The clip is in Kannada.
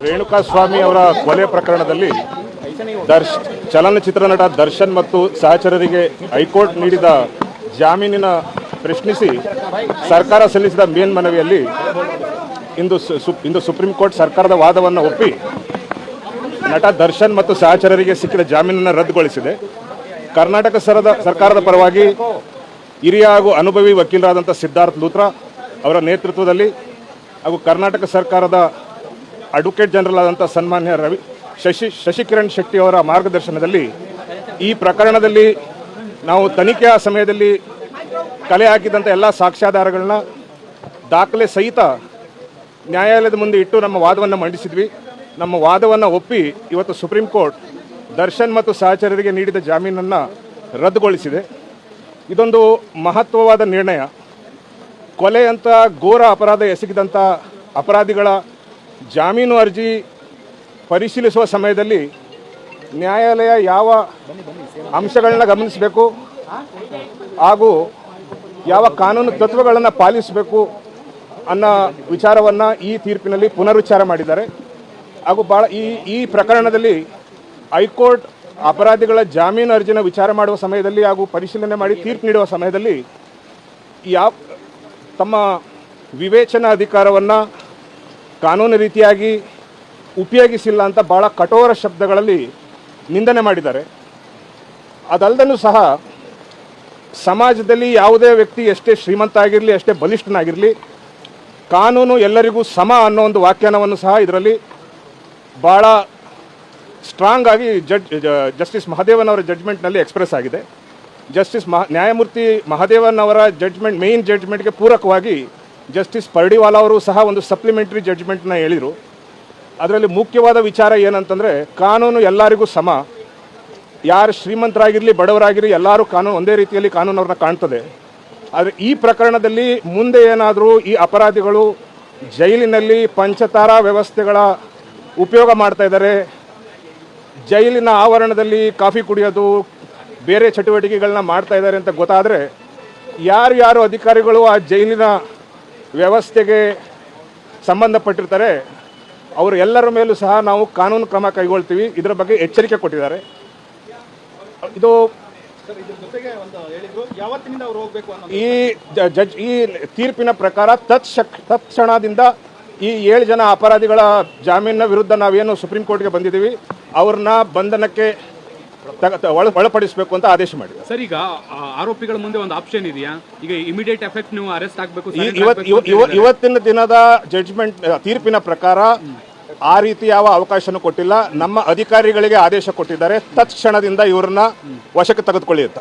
ರೇಣುಕಾ ಸ್ವಾಮಿ ಅವರ ಕೊಲೆ ಪ್ರಕರಣದಲ್ಲಿ ದರ್ಶ್, ಚಲನಚಿತ್ರ ನಟ ದರ್ಶನ್ ಮತ್ತು ಸಹಚರರಿಗೆ ಹೈಕೋರ್ಟ್ ನೀಡಿದ ಜಾಮೀನಿನ ಪ್ರಶ್ನಿಸಿ ಸರ್ಕಾರ ಸಲ್ಲಿಸಿದ ಮೇಲ್ಮನವಿಯಲ್ಲಿ ಇಂದು ಇಂದು ಸುಪ್ರೀಂ ಕೋರ್ಟ್ ಸರ್ಕಾರದ ವಾದವನ್ನು ಒಪ್ಪಿ ನಟ ದರ್ಶನ್ ಮತ್ತು ಸಹಚರರಿಗೆ ಸಿಕ್ಕಿದ ಜಾಮೀನನ್ನು ರದ್ದುಗೊಳಿಸಿದೆ. ಕರ್ನಾಟಕ ಸರದ, ಸರ್ಕಾರದ ಪರವಾಗಿ ಹಿರಿಯ ಹಾಗೂ ಅನುಭವಿ ವಕೀಲರಾದಂಥ ಸಿದ್ಧಾರ್ಥ್ ಲೂತ್ರ ಅವರ ನೇತೃತ್ವದಲ್ಲಿ ಹಾಗೂ ಕರ್ನಾಟಕ ಸರ್ಕಾರದ ಅಡ್ವೊಕೇಟ್ ಜನರಲ್ ಆದಂಥ ಸನ್ಮಾನ್ಯ ರವಿ ಶಶಿ ಶಶಿಕಿರಣ್ ಶೆಟ್ಟಿ ಅವರ ಮಾರ್ಗದರ್ಶನದಲ್ಲಿ ಈ ಪ್ರಕರಣದಲ್ಲಿ ನಾವು ತನಿಖೆಯ ಸಮಯದಲ್ಲಿ ಕಲೆ ಹಾಕಿದಂಥ ಎಲ್ಲ ಸಾಕ್ಷ್ಯಾಧಾರಗಳನ್ನ ದಾಖಲೆ ಸಹಿತ ನ್ಯಾಯಾಲಯದ ಮುಂದೆ ಇಟ್ಟು ನಮ್ಮ ವಾದವನ್ನು ಮಂಡಿಸಿದ್ವಿ. ನಮ್ಮ ವಾದವನ್ನು ಒಪ್ಪಿ ಇವತ್ತು ಸುಪ್ರೀಂ ಕೋರ್ಟ್ ದರ್ಶನ್ ಮತ್ತು ಸಹಚರರಿಗೆ ನೀಡಿದ ಜಾಮೀನನ್ನು ರದ್ದುಗೊಳಿಸಿದೆ. ಇದೊಂದು ಮಹತ್ವವಾದ ನಿರ್ಣಯ. ಕೊಲೆ ಅಂತ ಘೋರ ಅಪರಾಧ ಎಸಗಿದಂಥ ಅಪರಾಧಿಗಳ ಜಾಮೀನು ಅರ್ಜಿ ಪರಿಶೀಲಿಸುವ ಸಮಯದಲ್ಲಿ ನ್ಯಾಯಾಲಯ ಯಾವ ಅಂಶಗಳನ್ನ ಗಮನಿಸಬೇಕು ಹಾಗೂ ಯಾವ ಕಾನೂನು ತತ್ವಗಳನ್ನು ಪಾಲಿಸಬೇಕು ಅನ್ನೋ ವಿಚಾರವನ್ನು ಈ ತೀರ್ಪಿನಲ್ಲಿ ಪುನರುಚ್ಚಾರ ಮಾಡಿದ್ದಾರೆ. ಹಾಗೂ ಭಾಳ ಈ ಈ ಪ್ರಕರಣದಲ್ಲಿ ಹೈಕೋರ್ಟ್ ಅಪರಾಧಿಗಳ ಜಾಮೀನು ಅರ್ಜಿನ ವಿಚಾರ ಮಾಡುವ ಸಮಯದಲ್ಲಿ ಹಾಗೂ ಪರಿಶೀಲನೆ ಮಾಡಿ ತೀರ್ಪು ನೀಡುವ ಸಮಯದಲ್ಲಿ ಯಾವ ತಮ್ಮ ವಿವೇಚನಾ ಅಧಿಕಾರವನ್ನು ಕಾನೂನು ರೀತಿಯಾಗಿ ಉಪಯೋಗಿಸಿಲ್ಲ ಅಂತ ಭಾಳ ಕಠೋರ ಶಬ್ದಗಳಲ್ಲಿ ನಿಂದನೆ ಮಾಡಿದ್ದಾರೆ. ಅದಲ್ಲದೂ ಸಹ ಸಮಾಜದಲ್ಲಿ ಯಾವುದೇ ವ್ಯಕ್ತಿ ಎಷ್ಟೇ ಶ್ರೀಮಂತ ಆಗಿರಲಿ ಎಷ್ಟೇ ಬಲಿಷ್ಠನಾಗಿರಲಿ, ಕಾನೂನು ಎಲ್ಲರಿಗೂ ಸಮ ಅನ್ನೋ ಒಂದು ವ್ಯಾಖ್ಯಾನವನ್ನು ಸಹ ಇದರಲ್ಲಿ ಭಾಳ ಸ್ಟ್ರಾಂಗ್ ಆಗಿ ಜಡ್ ಜಸ್ಟಿಸ್ ಅವರ ಜಡ್ಜ್ಮೆಂಟ್ನಲ್ಲಿ ಎಕ್ಸ್ಪ್ರೆಸ್ ಆಗಿದೆ. ಜಸ್ಟಿಸ್ ಮಹ, ನ್ಯಾಯಮೂರ್ತಿ ಮಹದೇವನ್ ಅವರ ಜಡ್ಜ್ಮೆಂಟ್ ಮೇಯ್ನ್ ಜಡ್ಜ್ಮೆಂಟ್ಗೆ ಪೂರಕವಾಗಿ ಜಸ್ಟಿಸ್ ಪರ್ಡಿವಾಲಾ ಅವರು ಸಹ ಒಂದು ಸಪ್ಲಿಮೆಂಟ್ರಿ ಜಡ್ಜ್ಮೆಂಟ್ನ ಹೇಳಿದರು. ಅದರಲ್ಲಿ ಮುಖ್ಯವಾದ ವಿಚಾರ ಏನಂತಂದರೆ, ಕಾನೂನು ಎಲ್ಲರಿಗೂ ಸಮ. ಯಾರು ಶ್ರೀಮಂತರಾಗಿರಲಿ, ಬಡವರಾಗಿರಲಿ, ಎಲ್ಲರೂ ಕಾನೂನು ಒಂದೇ ರೀತಿಯಲ್ಲಿ ಕಾನೂನು ಅವ್ರನ್ನ ಕಾಣ್ತದೆ. ಆದರೆ ಈ ಪ್ರಕರಣದಲ್ಲಿ ಮುಂದೆ ಏನಾದರೂ ಈ ಅಪರಾಧಿಗಳು ಜೈಲಿನಲ್ಲಿ ಪಂಚತಾರಾ ವ್ಯವಸ್ಥೆಗಳ ಉಪಯೋಗ ಮಾಡ್ತಾ ಜೈಲಿನ ಆವರಣದಲ್ಲಿ ಕಾಫಿ ಕುಡಿಯೋದು, ಬೇರೆ ಚಟುವಟಿಕೆಗಳನ್ನ ಮಾಡ್ತಾ ಇದ್ದಾರೆ ಅಂತ ಗೊತ್ತಾದರೆ ಯಾರು ಯಾರು ಅಧಿಕಾರಿಗಳು ಆ ಜೈಲಿನ ವ್ಯವಸ್ಥೆಗೆ ಸಂಬಂಧಪಟ್ಟಿರ್ತಾರೆ. ಅವರು ಎಲ್ಲರ ಮೇಲೂ ಸಹ ನಾವು ಕಾನೂನು ಕ್ರಮ ಕೈಗೊಳ್ತೀವಿ. ಇದರ ಬಗ್ಗೆ ಎಚ್ಚರಿಕೆ ಕೊಟ್ಟಿದ್ದಾರೆ. ಇದು ಈ ಜಡ್ಜ್, ಈ ತೀರ್ಪಿನ ಪ್ರಕಾರ ತತ್ಕ್ಷಕ್ ತತ್ಕ್ಷಣದಿಂದ ಈ ಏಳು ಜನ ಅಪರಾಧಿಗಳ ಜಾಮೀನಿನ ವಿರುದ್ಧ ನಾವೇನು ಸುಪ್ರೀಂ ಕೋರ್ಟ್ಗೆ ಬಂದಿದ್ದೀವಿ. ಅವ್ರನ್ನ ಬಂಧನಕ್ಕೆ ಒಳಪಡಿಸಬೇಕು ಅಂತ ಆದೇಶ ಮಾಡಿದ್ದಾರೆ. ಸರ್ ಈಗ ಆರೋಪಿಗಳ ಮುಂದೆ ಒಂದು ಆಪ್ಷನ್ ಇದೆಯಾ? ಈಗ ಇಮಿಡಿಯೇಟ್ ಎಫೆಕ್ಟ್ ನೀವು ಅರೆಸ್ಟ್ ಆಗಬೇಕು ಇವತ್ತಿನ ದಿನದ ಜಡ್ಜ್ಮೆಂಟ್ ತೀರ್ಪಿನ ಪ್ರಕಾರ ಆ ರೀತಿ ಯಾವ ಅವಕಾಶನೂ ಕೊಟ್ಟಿಲ್ಲ. ನಮ್ಮ ಅಧಿಕಾರಿಗಳಿಗೆ ಆದೇಶ ಕೊಟ್ಟಿದ್ದಾರೆ. ತತ್ಕ್ಷಣದಿಂದ ಇವರನ್ನ ವಶಕ್ಕೆ ತೆಗೆದುಕೊಳ್ಳಿ ಅಂತ.